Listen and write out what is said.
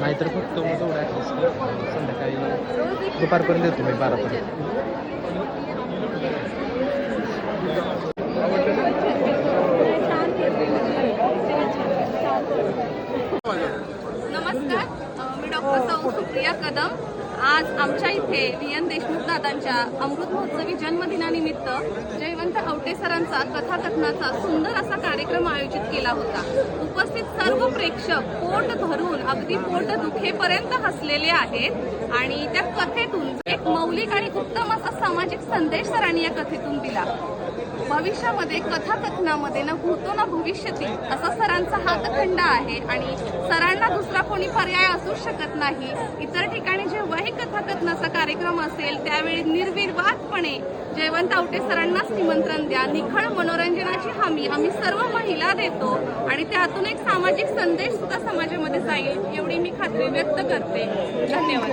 नाहीतर फक्त मग तेवढं ॲटलिस्ट संध्याकाळी दुपारपर्यंत येतो मी बारापर्यंत. नमस्कार. मी डॉक्टर सौ सुप्रिया कदम. आज आमच्या इथे व्ही एन देशमुख दादांच्या अमृत महोत्सवी जन्मदिनानिमित्त जयवंत आवटे सरांचा कथाकथनाचा सुंदर असा कार्यक्रम आयोजित केला होता. उपस्थित सर्व प्रेक्षक पोट धरून अगदी पोट दुखेपर्यंत हसलेले आहेत आणि त्या कथेतून एक मौलिक आणि उत्तम असा सामाजिक संदेश सरांनी या कथेतून दिला. भविष्यामध्ये कथाकथनामध्ये ना भूतो ना भविष्यती असा सरांचा हातखंड आहे आणि सरांना दुसरा कोणी पर्याय असू शकत नाही. इतर ठिकाणी जेव्हाही कथाकथनाचा कार्यक्रम असेल त्यावेळी निर्विवादपणे जयवंत आवटे सरांनाच निमंत्रण द्या निखळ मनोरंजनाची हमी आम्ही सर्व महिला देतो आणि त्यातून एक सामाजिक संदेश सुद्धा समाजामध्ये जाईल एवढी मी खात्री व्यक्त करते. धन्यवाद.